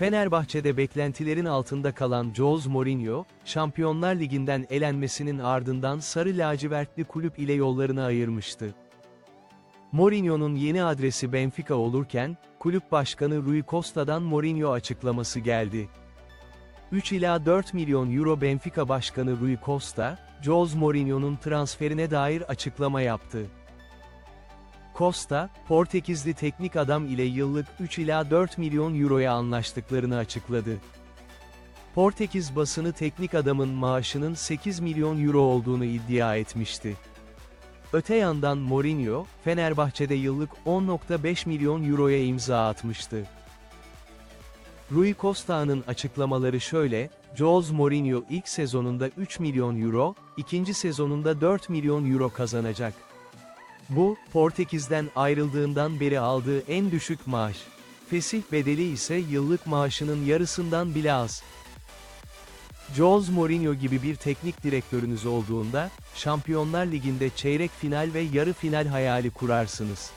Fenerbahçe'de beklentilerin altında kalan Jose Mourinho, Şampiyonlar Ligi'nden elenmesinin ardından sarı lacivertli kulüp ile yollarını ayırmıştı. Mourinho'nun yeni adresi Benfica olurken, kulüp başkanı Rui Costa'dan Mourinho açıklaması geldi. 3 ila 4 milyon euro Benfica başkanı Rui Costa, Jose Mourinho'nun transferine dair açıklama yaptı. Costa, Portekizli teknik adam ile yıllık 3 ila 4 milyon euroya anlaştıklarını açıkladı. Portekiz basını teknik adamın maaşının 8 milyon euro olduğunu iddia etmişti. Öte yandan Mourinho, Fenerbahçe'de yıllık 10.5 milyon euroya imza atmıştı. Rui Costa'nın açıklamaları şöyle, Jose Mourinho ilk sezonunda 3 milyon euro, ikinci sezonunda 4 milyon euro kazanacak. Bu, Portekiz'den ayrıldığından beri aldığı en düşük maaş. Fesih bedeli ise yıllık maaşının yarısından bile az. Jose Mourinho gibi bir teknik direktörünüz olduğunda, Şampiyonlar Ligi'nde çeyrek final ve yarı final hayali kurarsınız.